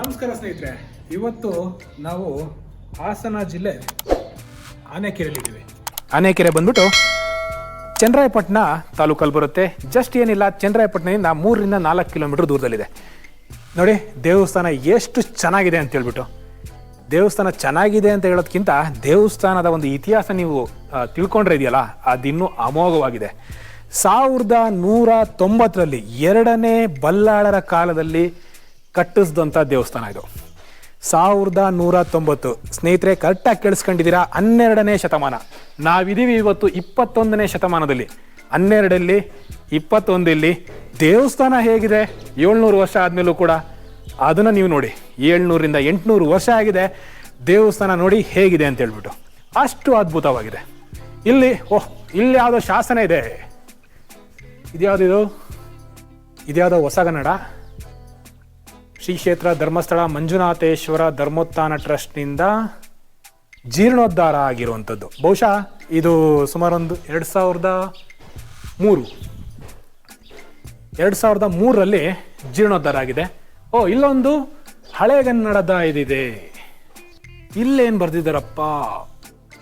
ನಮಸ್ಕಾರ ಸ್ನೇಹಿತರೆ. ಇವತ್ತು ನಾವು ಹಾಸನ ಜಿಲ್ಲೆ ಆನೆಕೆರೆಯಲ್ಲಿದ್ದೀವಿ. ಆನೆಕೆರೆ ಬಂದ್ಬಿಟ್ಟು ಚಂದ್ರಾಯಪಟ್ಟಣ ತಾಲೂಕಲ್ಲಿ ಬರುತ್ತೆ. ಜಸ್ಟ್ ಏನಿಲ್ಲ, ಚಂದ್ರಾಯಪಟ್ಟಣದಿಂದ ಮೂರರಿಂದ ನಾಲ್ಕು ಕಿಲೋಮೀಟರ್ ದೂರದಲ್ಲಿದೆ. ನೋಡಿ, ದೇವಸ್ಥಾನ ಎಷ್ಟು ಚೆನ್ನಾಗಿದೆ ಅಂತ ಹೇಳ್ಬಿಟ್ಟು. ದೇವಸ್ಥಾನ ಚೆನ್ನಾಗಿದೆ ಅಂತ ಹೇಳೋದಕ್ಕಿಂತ ದೇವಸ್ಥಾನದ ಒಂದು ಇತಿಹಾಸ ನೀವು ತಿಳ್ಕೊಂಡ್ರೆ ಇದೆಯಲ್ಲ, ಅದಿನ್ನೂ ಅಮೋಘವಾಗಿದೆ. ಸಾವಿರದ ನೂರ ತೊಂಬತ್ತರಲ್ಲಿ ಎರಡನೇ ಬಲ್ಲಾಳರ ಕಾಲದಲ್ಲಿ ಕಟ್ಟಿಸಿದಂಥ ದೇವಸ್ಥಾನ ಇದು. ಸಾವಿರದ ನೂರ ತೊಂಬತ್ತು. ಸ್ನೇಹಿತರೆ ಕರೆಕ್ಟಾಗಿ ಕೇಳಿಸ್ಕೊಂಡಿದ್ದೀರಾ? ಹನ್ನೆರಡನೇ ಶತಮಾನ. ನಾವಿದ್ದೀವಿ ಇವತ್ತು ಇಪ್ಪತ್ತೊಂದನೇ ಶತಮಾನದಲ್ಲಿ. ಹನ್ನೆರಡಲ್ಲಿ, ಇಪ್ಪತ್ತೊಂದಲ್ಲಿ ದೇವಸ್ಥಾನ ಹೇಗಿದೆ? ಏಳ್ನೂರು ವರ್ಷ ಆದಮೇಲೂ ಕೂಡ. ಅದನ್ನು ನೀವು ನೋಡಿ. ಏಳ್ನೂರಿಂದ ಎಂಟುನೂರು ವರ್ಷ ಆಗಿದೆ. ದೇವಸ್ಥಾನ ನೋಡಿ ಹೇಗಿದೆ ಅಂತ ಹೇಳ್ಬಿಟ್ಟು. ಅಷ್ಟು ಅದ್ಭುತವಾಗಿದೆ. ಇಲ್ಲಿ, ಓಹ್, ಇಲ್ಲಿ ಯಾವುದೋ ಶಾಸನ ಇದೆ. ಇದ್ಯಾವುದಿದು ಇದ್ಯಾವುದೋ ಹೊಸಗನ್ನಡ? ಶ್ರೀ ಕ್ಷೇತ್ರ ಧರ್ಮಸ್ಥಳ ಮಂಜುನಾಥೇಶ್ವರ ಧರ್ಮೋತ್ಥಾನ ಟ್ರಸ್ಟ್ನಿಂದ ಜೀರ್ಣೋದ್ಧಾರ ಆಗಿರುವಂಥದ್ದು. ಬಹುಶಃ ಇದು ಸುಮಾರು ಒಂದು ಎರಡು ಸಾವಿರದ ಮೂರು. ಎರಡು ಸಾವಿರದ ಮೂರರಲ್ಲಿ ಜೀರ್ಣೋದ್ಧಾರ ಆಗಿದೆ. ಓ, ಇಲ್ಲೊಂದು ಹಳೆಗನ್ನಡದ ಇದಿದೆ. ಇಲ್ಲೇನು ಬರೆದಿದ್ದಾರಪ್ಪ?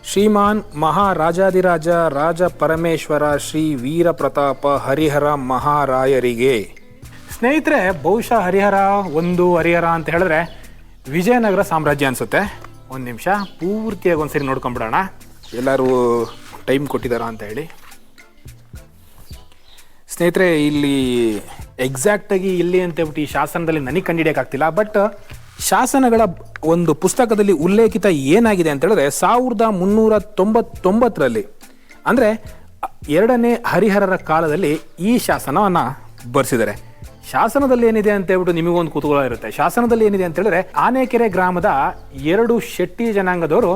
ಶ್ರೀಮಾನ್ ಮಹಾರಾಜಾದಿರಾಜ ರಾಜ ಪರಮೇಶ್ವರ ಶ್ರೀ ವೀರ ಪ್ರತಾಪ ಹರಿಹರ ಮಹಾರಾಯರಿಗೆ ಸ್ನೇಹಿತರೆ, ಬಹುಶಃ ಹರಿಹರ ಒಂದು ಹರಿಹರ ಅಂತ ಹೇಳಿದ್ರೆ ವಿಜಯನಗರ ಸಾಮ್ರಾಜ್ಯ ಅನ್ಸುತ್ತೆ. ಒಂದು ನಿಮಿಷ, ಪೂರ್ತಿಯಾಗಿ ಒಂದ್ಸರಿ ನೋಡ್ಕೊಂಬಿಡೋಣ. ಎಲ್ಲರೂ ಟೈಮ್ ಕೊಟ್ಟಿದ್ದಾರಾ ಅಂತ ಹೇಳಿ. ಸ್ನೇಹಿತರೆ, ಇಲ್ಲಿ ಎಕ್ಸಾಕ್ಟಾಗಿ ಇಲ್ಲಿ ಅಂತ ಹೇಳ್ಬಿಟ್ಟು ಈ ಶಾಸನದಲ್ಲಿ ನನಗೆ ಕಂಡುಹಿಡಿಯೋಕ್ಕಾಗ್ತಿಲ್ಲ ಬಟ್ ಶಾಸನಗಳ ಒಂದು ಪುಸ್ತಕದಲ್ಲಿ ಉಲ್ಲೇಖಿತ ಏನಾಗಿದೆ ಅಂತ ಹೇಳಿದ್ರೆ, ಸಾವಿರದ ಮುನ್ನೂರ ತೊಂಬತ್ತೊಂಬತ್ತರಲ್ಲಿ, ಅಂದರೆ ಎರಡನೇ ಹರಿಹರರ ಕಾಲದಲ್ಲಿ ಈ ಶಾಸನವನ್ನು ಬರೆಸಿದ್ದಾರೆ. ಶಾಸನದಲ್ಲಿ ಏನಿದೆ ಅಂತ ಹೇಳ್ಬಿಟ್ಟು ನಿಮಗೊಂದು ಕುತೂಹಲ ಇರುತ್ತೆ. ಶಾಸನದಲ್ಲಿ ಏನಿದೆ ಅಂತ ಹೇಳಿದ್ರೆ, ಆನೆಕೆರೆ ಗ್ರಾಮದ ಎರಡು ಶೆಟ್ಟಿ ಜನಾಂಗದವರು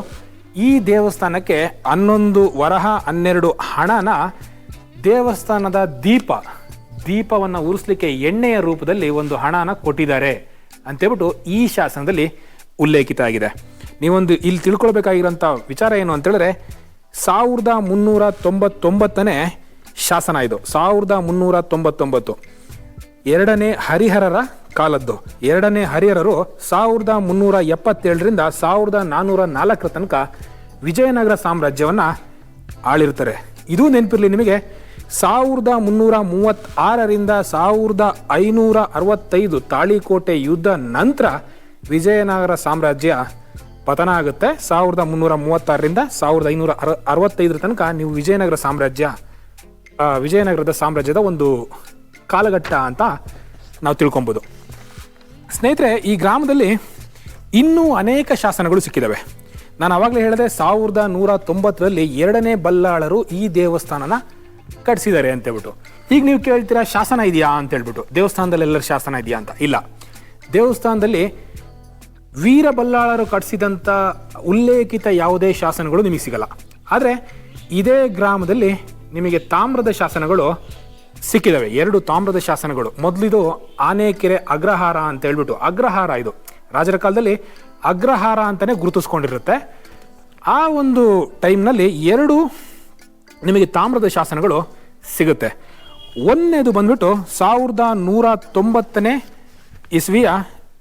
ಈ ದೇವಸ್ಥಾನಕ್ಕೆ ಹನ್ನೊಂದು ವರಹ ಹನ್ನೆರಡು ಹಣನ ದೇವಸ್ಥಾನದ ದೀಪ, ದೀಪವನ್ನು ಉರಿಸ್ಲಿಕ್ಕೆ ಎಣ್ಣೆಯ ರೂಪದಲ್ಲಿ ಒಂದು ಹಣನ ಕೊಟ್ಟಿದ್ದಾರೆ ಅಂತೇಳ್ಬಿಟ್ಟು ಈ ಶಾಸನದಲ್ಲಿ ಉಲ್ಲೇಖಿತ ಆಗಿದೆ. ನೀವೊಂದು ಇಲ್ಲಿ ತಿಳ್ಕೊಳ್ಬೇಕಾಗಿರೋಂಥ ವಿಚಾರ ಏನು ಅಂತೇಳಿದ್ರೆ ಸಾವಿರದ ಮುನ್ನೂರ ತೊಂಬತ್ತೊಂಬತ್ತನೇ ಶಾಸನ ಇದು. ಸಾವಿರದ ಮುನ್ನೂರ ತೊಂಬತ್ತೊಂಬತ್ತು. ಎರಡನೇ ಹರಿಹರರ ಕಾಲದ್ದು. ಎರಡನೇ ಹರಿಹರರು ಸಾವಿರದ ಮುನ್ನೂರ ಎಪ್ಪತ್ತೇಳರಿಂದ ಸಾವಿರದ ನಾನ್ನೂರ ನಾಲ್ಕರ ತನಕ ವಿಜಯನಗರ ಸಾಮ್ರಾಜ್ಯವನ್ನು ಆಳಿರ್ತಾರೆ ಇದು ನೆನಪಿರಲಿ ನಿಮಗೆ. ಸಾವಿರದ ಮುನ್ನೂರ ಮೂವತ್ತಾರರಿಂದ ಸಾವಿರದ ಐನೂರ ಅರವತ್ತೈದು ತಾಳಿಕೋಟೆ ಯುದ್ಧ ನಂತರ ವಿಜಯನಗರ ಸಾಮ್ರಾಜ್ಯ ಪತನ ಆಗುತ್ತೆ. ಸಾವಿರದ ಮುನ್ನೂರ ಮೂವತ್ತಾರರಿಂದ ಸಾವಿರದ ಐನೂರ ಅರ, ಅರವತ್ತೈದರ ತನಕ ನೀವು ವಿಜಯನಗರ ಸಾಮ್ರಾಜ್ಯ ವಿಜಯನಗರದ ಸಾಮ್ರಾಜ್ಯದ ಒಂದು ಕಾಲಘಟ್ಟ ಅಂತ ನಾವು ತಿಳ್ಕೊಬೋದು. ಸ್ನೇಹಿತರೆ, ಈ ಗ್ರಾಮದಲ್ಲಿ ಇನ್ನೂ ಅನೇಕ ಶಾಸನಗಳು ಸಿಕ್ಕಿದ್ದಾವೆ ನಾನು ಆವಾಗಲೇ ಹೇಳಿದೆ, ಸಾವಿರದ ನೂರ ತೊಂಬತ್ತರಲ್ಲಿ ಎರಡನೇ ಬಲ್ಲಾಳರು ಈ ದೇವಸ್ಥಾನನ ಕಟ್ಸಿದ್ದಾರೆ ಅಂತ ಹೇಳ್ಬಿಟ್ಟು. ಈಗ ನೀವು ಕೇಳ್ತೀರಾ, ಶಾಸನ ಇದೆಯಾ ಅಂತ ಹೇಳ್ಬಿಟ್ಟು. ದೇವಸ್ಥಾನದಲ್ಲಿ ಎಲ್ಲರ ಶಾಸನ ಇದೆಯಾ ಅಂತ? ಇಲ್ಲ. ದೇವಸ್ಥಾನದಲ್ಲಿ ವೀರ ಬಲ್ಲಾಳರು ಕಟ್ಟಿಸಿದಂಥ ಉಲ್ಲೇಖಿತ ಯಾವುದೇ ಶಾಸನಗಳು ನಿಮಗೆ ಸಿಗಲ್ಲ. ಆದರೆ ಇದೇ ಗ್ರಾಮದಲ್ಲಿ ನಿಮಗೆ ತಾಮ್ರದ ಶಾಸನಗಳು ಸಿಕ್ಕಿದಾವೆ. ಎರಡು ತಾಮ್ರದ ಶಾಸನಗಳು. ಮೊದಲಿದು ಆನೆಕೆರೆ ಅಗ್ರಹಾರ ಅಂತ ಹೇಳ್ಬಿಟ್ಟು ಅಗ್ರಹಾರ ಇದು. ರಾಜರ ಕಾಲದಲ್ಲಿ ಅಗ್ರಹಾರ ಅಂತಲೇ ಗುರುತಿಸ್ಕೊಂಡಿರುತ್ತೆ. ಆ ಒಂದು ಟೈಮ್ನಲ್ಲಿ ಎರಡು ನಿಮಗೆ ತಾಮ್ರದ ಶಾಸನಗಳು ಸಿಗುತ್ತೆ. ಒಂದನೇದು ಬಂದ್ಬಿಟ್ಟು ಸಾವಿರದ ನೂರ ತೊಂಬತ್ತನೇ ಇಸ್ವಿಯ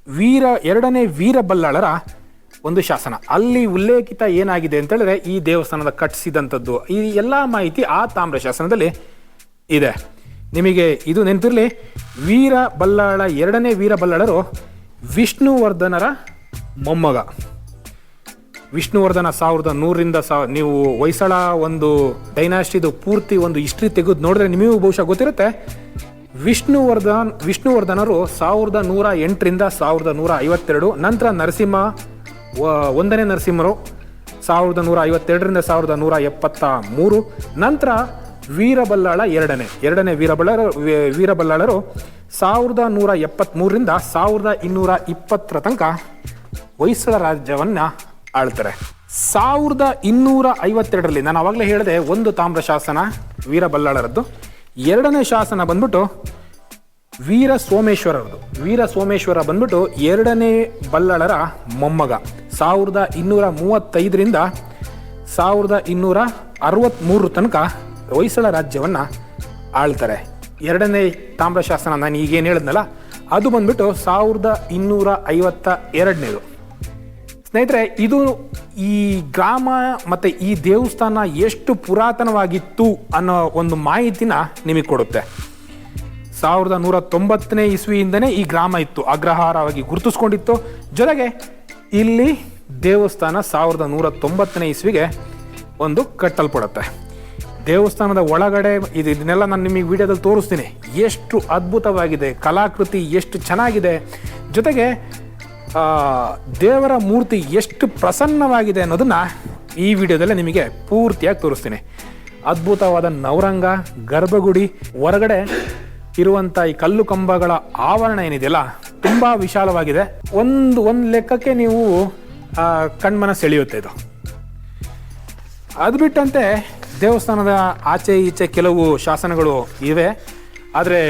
ವೀರ, ಎರಡನೇ ವೀರಬಲ್ಲಾಳರ ಒಂದು ಶಾಸನ. ಅಲ್ಲಿ ಉಲ್ಲೇಖಿತ ಏನಾಗಿದೆ ಅಂತೇಳಿದ್ರೆ ಈ ದೇವಸ್ಥಾನದ ಕಟ್ಟಿಸಿದಂಥದ್ದು ಈ ಎಲ್ಲ ಮಾಹಿತಿ ಆ ತಾಮ್ರ ಶಾಸನದಲ್ಲಿ ಇದೆ. ನಿಮಗೆ ಇದು ನೆನಪಿರಲಿ, ವೀರ ಬಲ್ಲಾಳ ಎರಡನೇ ವೀರ ಬಲ್ಲಾಳರು ವಿಷ್ಣುವರ್ಧನರ ಮೊಮ್ಮಗ. ವಿಷ್ಣುವರ್ಧನ ಸಾವಿರದ ನೂರರಿಂದ ಸಾವ ನೀವು ಹೊಯ್ಸಳ ಒಂದು ಡೈನಾಸ್ಟಿದು ಪೂರ್ತಿ ಒಂದು ಹಿಸ್ಟ್ರಿ ತೆಗೆದು ನೋಡಿದ್ರೆ ನಿಮಗೂ ಬಹುಶಃ ಗೊತ್ತಿರುತ್ತೆ. ವಿಷ್ಣುವರ್ಧನ್, ವಿಷ್ಣುವರ್ಧನರು ಸಾವಿರದ ನೂರ ಎಂಟರಿಂದ ಸಾವಿರದ ನೂರ ಐವತ್ತೆರಡು, ನಂತರ ನರಸಿಂಹ ಒಂದನೇ ನರಸಿಂಹರು ಸಾವಿರದ ನೂರ ಐವತ್ತೆರಡರಿಂದ ಸಾವಿರದ ನೂರ ಎಪ್ಪತ್ತ ಮೂರು, ನಂತರ ವೀರಬಲ್ಲಾಳ ಎರಡನೇ ಎರಡನೇ ವೀರಬಲ್ಲಾಳ ವೀರಬಲ್ಲಾಳರು ಸಾವಿರದ ನೂರ ಎಪ್ಪತ್ತ್ಮೂರರಿಂದ ಸಾವಿರದ ಇನ್ನೂರ ಇಪ್ಪತ್ತರ ತನಕ ಹೊಯ್ಸಳ ರಾಜ್ಯವನ್ನ ಆಳ್ತಾರೆ. ಸಾವಿರದ ಇನ್ನೂರ ಐವತ್ತೆರಡರಲ್ಲಿ ನಾನು ಅವಾಗಲೇ ಹೇಳಿದೆ, ಒಂದು ತಾಮ್ರ ಶಾಸನ ವೀರಬಲ್ಲಾಳರದ್ದು, ಎರಡನೇ ಶಾಸನ ಬಂದ್ಬಿಟ್ಟು ವೀರ ಸೋಮೇಶ್ವರರದು ವೀರ ಸೋಮೇಶ್ವರ ಬಂದ್ಬಿಟ್ಟು ಎರಡನೇ ಬಲ್ಲಾಳರ ಮೊಮ್ಮಗ. ಸಾವಿರದ ಇನ್ನೂರ ಮೂವತ್ತೈದರಿಂದ ಸಾವಿರದ ಇನ್ನೂರ ಅರವತ್ತ್ಮೂರು ತನಕ ಹೊಯ್ಸಳ ರಾಜ್ಯವನ್ನು ಆಳ್ತಾರೆ. ಎರಡನೇ ತಾಮ್ರ ಶಾಸನ ನಾನು ಈಗೇನು ಹೇಳಿದ್ನಲ್ಲ, ಅದು ಬಂದ್ಬಿಟ್ಟು ಸಾವಿರದ ಇನ್ನೂರ ಐವತ್ತ ಎರಡನೇದು. ಸ್ನೇಹಿತರೆ, ಇದು ಈ ಗ್ರಾಮ ಮತ್ತು ಈ ದೇವಸ್ಥಾನ ಎಷ್ಟು ಪುರಾತನವಾಗಿತ್ತು ಅನ್ನೋ ಒಂದು ಮಾಹಿತಿನ ನಿಮಗೆ ಕೊಡುತ್ತೆ. ಸಾವಿರದ ನೂರ ತೊಂಬತ್ತನೇ ಇಸ್ವಿಯಿಂದನೇ ಈ ಗ್ರಾಮ ಇತ್ತು, ಅಗ್ರಹಾರವಾಗಿ ಗುರುತಿಸ್ಕೊಂಡಿತ್ತು. ಜೊತೆಗೆ ಇಲ್ಲಿ ದೇವಸ್ಥಾನ ಸಾವಿರದ ನೂರ ತೊಂಬತ್ತನೇ ಇಸ್ವಿಗೆ ಒಂದು ಕಟ್ಟಲ್ಪಡುತ್ತೆ. ದೇವಸ್ಥಾನದ ಒಳಗಡೆ ಇದು ಇದನ್ನೆಲ್ಲ ನಾನು ನಿಮಗೆ ವಿಡಿಯೋದಲ್ಲಿ ತೋರಿಸ್ತೀನಿ. ಎಷ್ಟು ಅದ್ಭುತವಾಗಿದೆ, ಕಲಾಕೃತಿ ಎಷ್ಟು ಚೆನ್ನಾಗಿದೆ. ಜೊತೆಗೆ ದೇವರ ಮೂರ್ತಿ ಎಷ್ಟು ಪ್ರಸನ್ನವಾಗಿದೆ ಅನ್ನೋದನ್ನು ಈ ವಿಡಿಯೋದಲ್ಲೇ ನಿಮಗೆ ಪೂರ್ತಿಯಾಗಿ ತೋರಿಸ್ತೀನಿ. ಅದ್ಭುತವಾದ ನವರಂಗ, ಗರ್ಭಗುಡಿ, ಹೊರಗಡೆ ಇರುವಂಥ ಈ ಕಲ್ಲು ಕಂಬಗಳ ಆವರಣ ಏನಿದೆಯಲ್ಲ, ತುಂಬ ವಿಶಾಲವಾಗಿದೆ. ಒಂದು ಒಂದು ಲೆಕ್ಕಕ್ಕೆ ನೀವು ಕಣ್ಮನ ಸೆಳೆಯುತ್ತೆ ಇದು. ಅದು ಬಿಟ್ಟಂತೆ ದೇವಸ್ಥಾನದ ಆಚೆ ಈಚೆ ಕೆಲವು ಶಾಸನಗಳು ಇವೆ. ಆದರೆ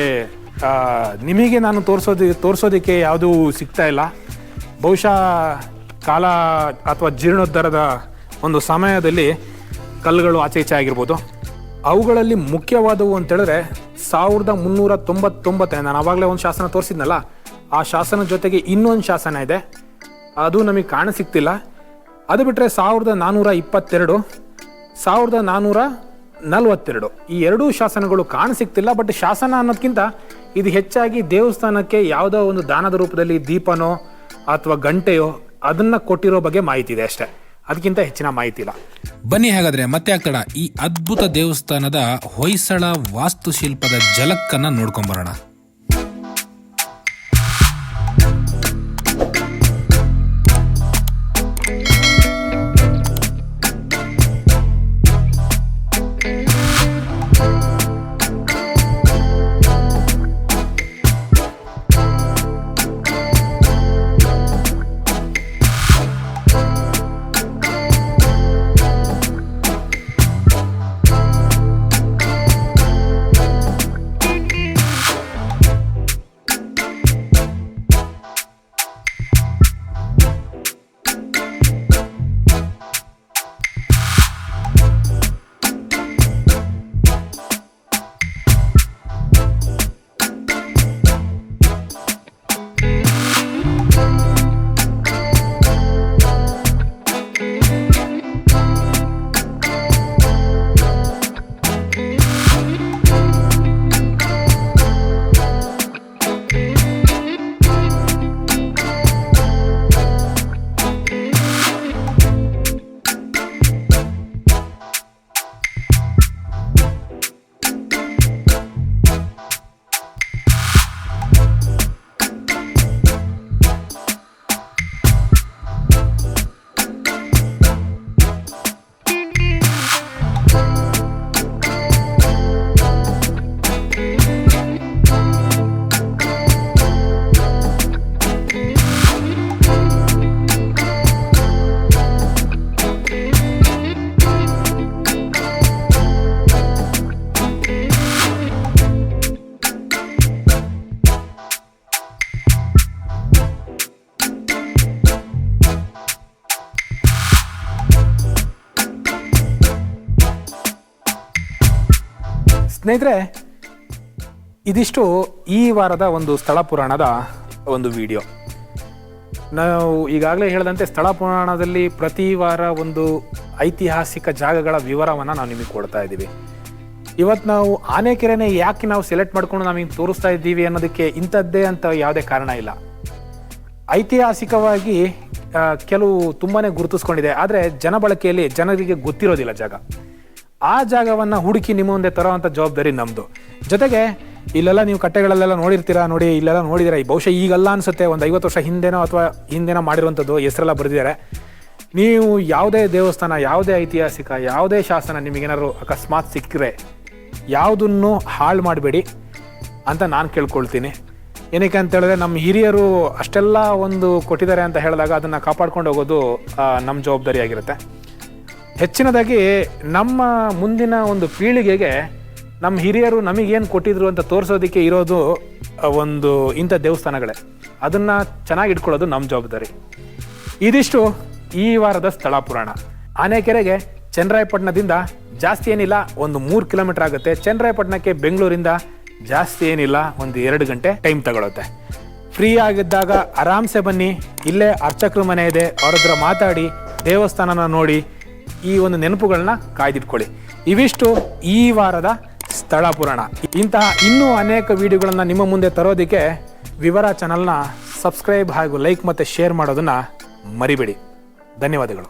ನಿಮಗೆ ನಾನು ತೋರಿಸೋದು, ತೋರಿಸೋದಕ್ಕೆ ಯಾವುದೂ ಸಿಗ್ತಾ ಇಲ್ಲ. ಬಹುಶಃ ಕಾಲ ಅಥವಾ ಜೀರ್ಣೋದ್ಧಾರದ ಒಂದು ಸಮಯದಲ್ಲಿ ಕಲ್ಲುಗಳು ಆಚೆ ಈಚೆ ಆಗಿರ್ಬೋದು. ಅವುಗಳಲ್ಲಿ ಮುಖ್ಯವಾದವು ಅಂತೇಳಿದ್ರೆ, ಸಾವಿರದ ಮುನ್ನೂರ ತೊಂಬತ್ತೊಂಬತ್ತನೇ, ನಾನು ಆವಾಗಲೇ ಒಂದು ಶಾಸನ ತೋರಿಸಿದ್ನಲ್ಲ, ಆ ಶಾಸನ ಜೊತೆಗೆ ಇನ್ನೊಂದು ಶಾಸನ ಇದೆ. ಅದು ನಮಗೆ ಕಾಣ ಸಿಗ್ತಿಲ್ಲ. ಅದು ಬಿಟ್ಟರೆ ಸಾವಿರದ ನಾನ್ನೂರ ಇಪ್ಪತ್ತೆರಡು ಸಾವಿರದ ನಾನ್ನೂರ ನಲವತ್ತೆರಡು. ಈ ಎರಡೂ ಶಾಸನಗಳು ಕಾಣ ಸಿಗ್ತಿಲ್ಲ ಬಟ್ ಶಾಸನ ಅನ್ನೋದಕ್ಕಿಂತ ಇದು ಹೆಚ್ಚಾಗಿ ದೇವಸ್ಥಾನಕ್ಕೆ ಯಾವುದೋ ಒಂದು ದಾನದ ರೂಪದಲ್ಲಿ ದೀಪನೋ ಅಥವಾ ಗಂಟೆಯೋ ಅದನ್ನ ಕೊಟ್ಟಿರೋ ಬಗ್ಗೆ ಮಾಹಿತಿ ಇದೆ ಅಷ್ಟೇ. ಅದಕ್ಕಿಂತ ಹೆಚ್ಚಿನ ಮಾಹಿತಿ ಇಲ್ಲ. ಬನ್ನಿ ಹಾಗಾದ್ರೆ ಮತ್ತೆ ಆಗ್ತಡ ಈ ಅದ್ಭುತ ದೇವಸ್ಥಾನದ ಹೊಯ್ಸಳ ವಾಸ್ತುಶಿಲ್ಪದ ಜಲಕ್ಕನ್ನ ನೋಡ್ಕೊಂಬರೋಣ. ಸ್ನೇಹಿತರೆ, ಇದಿಷ್ಟು ಈ ವಾರದ ಒಂದು ಸ್ಥಳ ಪುರಾಣದ ಒಂದು ವಿಡಿಯೋ. ನಾವು ಈಗಾಗಲೇ ಹೇಳಿದಂತೆ ಸ್ಥಳ ಪುರಾಣದಲ್ಲಿ ಪ್ರತಿ ವಾರ ಒಂದು ಐತಿಹಾಸಿಕ ಜಾಗಗಳ ವಿವರವನ್ನು ನಾವು ನಿಮಗೆ ಕೊಡ್ತಾ ಇದ್ದೀವಿ. ಇವತ್ತು ನಾವು ಆನೆಕೆರೆನೇ ಯಾಕೆ ನಾವು ಸೆಲೆಕ್ಟ್ ಮಾಡ್ಕೊಂಡು ನಮಗೆ ತೋರಿಸ್ತಾ ಇದ್ದೀವಿ ಅನ್ನೋದಕ್ಕೆ ಇಂಥದ್ದೇ ಅಂತ ಯಾವುದೇ ಕಾರಣ ಇಲ್ಲ. ಐತಿಹಾಸಿಕವಾಗಿ ಕೆಲವು ತುಂಬಾ ಗುರುತಿಸ್ಕೊಂಡಿದೆ. ಆದರೆ ಜನಬಳಕೆಯಲ್ಲಿ ಜನರಿಗೆ ಗೊತ್ತಿರೋದಿಲ್ಲ ಜಾಗ. ಆ ಜಾಗವನ್ನು ಹುಡುಕಿ ನಿಮ್ಮ ಮುಂದೆ ತರೋವಂಥ ಜವಾಬ್ದಾರಿ ನಮ್ಮದು ಜೊತೆಗೆ, ಇಲ್ಲೆಲ್ಲ ನೀವು ಕಟ್ಟೆಗಳಲ್ಲೆಲ್ಲ ನೋಡಿರ್ತೀರಾ? ನೋಡಿ, ಇಲ್ಲೆಲ್ಲ ನೋಡಿದಿರ? ಬಹುಶಃ ಈಗಲ್ಲ ಅನಿಸುತ್ತೆ, ಒಂದು ಐವತ್ತು ವರ್ಷ ಹಿಂದೆನೋ ಅಥವಾ ಹಿಂದೆನೋ ಮಾಡಿರುವಂಥದ್ದು ಹೆಸರೆಲ್ಲ ಬರೆದಿದ್ದಾರೆ. ನೀವು ಯಾವುದೇ ದೇವಸ್ಥಾನ, ಯಾವುದೇ ಐತಿಹಾಸಿಕ, ಯಾವುದೇ ಶಾಸನ ನಿಮಗೇನಾದ್ರು ಅಕಸ್ಮಾತ್ ಸಿಕ್ಕರೆ ಯಾವುದನ್ನು ಹಾಳು ಮಾಡಬೇಡಿ ಅಂತ ನಾನು ಕೇಳ್ಕೊಳ್ತೀನಿ. ಏನಕ್ಕೆ ಅಂತ ಹೇಳಿದ್ರೆ, ನಮ್ಮ ಹಿರಿಯರು ಅಷ್ಟೆಲ್ಲ ಒಂದು ಕೊಟ್ಟಿದ್ದಾರೆ ಅಂತ ಹೇಳಿದಾಗ ಅದನ್ನು ಕಾಪಾಡ್ಕೊಂಡು ಹೋಗೋದು ನಮ್ಮ ಜವಾಬ್ದಾರಿ ಆಗಿರುತ್ತೆ ಹೆಚ್ಚಿನದಾಗಿ ನಮ್ಮ ಮುಂದಿನ ಒಂದು ಪೀಳಿಗೆಗೆ ನಮ್ಮ ಹಿರಿಯರು ನಮಗೇನು ಕೊಟ್ಟಿದ್ರು ಅಂತ ತೋರಿಸೋದಕ್ಕೆ ಇರೋದು ಒಂದು ಇಂಥ ದೇವಸ್ಥಾನಗಳೇ. ಅದನ್ನು ಚೆನ್ನಾಗಿ ಇಟ್ಕೊಳ್ಳೋದು ನಮ್ಮ ಜವಾಬ್ದಾರಿ. ಇದಿಷ್ಟು ಈ ವಾರದ ಸ್ಥಳ ಪುರಾಣ. ಆನೆಕೆರೆಗೆ ಚನ್ನರಾಯಪಟ್ಟಣದಿಂದ ಜಾಸ್ತಿ ಏನಿಲ್ಲ, ಒಂದು ಮೂರು ಕಿಲೋಮೀಟರ್ ಆಗುತ್ತೆ. ಚನ್ನರಾಯಪಟ್ಟಣಕ್ಕೆ ಬೆಂಗಳೂರಿಂದ ಜಾಸ್ತಿ ಏನಿಲ್ಲ, ಒಂದು ಎರಡು ಗಂಟೆ ಟೈಮ್ ತಗೊಳುತ್ತೆ. ಫ್ರೀ ಆಗಿದ್ದಾಗ ಆರಾಮ್ಸೆ ಬನ್ನಿ. ಇಲ್ಲೇ ಅರ್ಚಕರ ಮನೆ ಇದೆ. ಅವ್ರ ಹತ್ರ ಮಾತಾಡಿ, ದೇವಸ್ಥಾನನ ನೋಡಿ ಈ ಒಂದು ನೆನಪುಗಳನ್ನ ಕಾಯ್ದಿಟ್ಕೊಳ್ಳಿ. ಇವಿಷ್ಟು ಈ ವಾರದ ಸ್ಥಳ ಪುರಾಣ. ಇಂತಹ ಇನ್ನೂ ಅನೇಕ ವಿಡಿಯೋಗಳನ್ನು ನಿಮ್ಮ ಮುಂದೆ ತರೋದಕ್ಕೆ ವಿವರ ಚಾನಲ್ನ ಸಬ್ಸ್ಕ್ರೈಬ್ ಹಾಗೂ ಲೈಕ್ ಮತ್ತು ಶೇರ್ ಮಾಡೋದನ್ನ ಮರಿಬೇಡಿ. ಧನ್ಯವಾದಗಳು.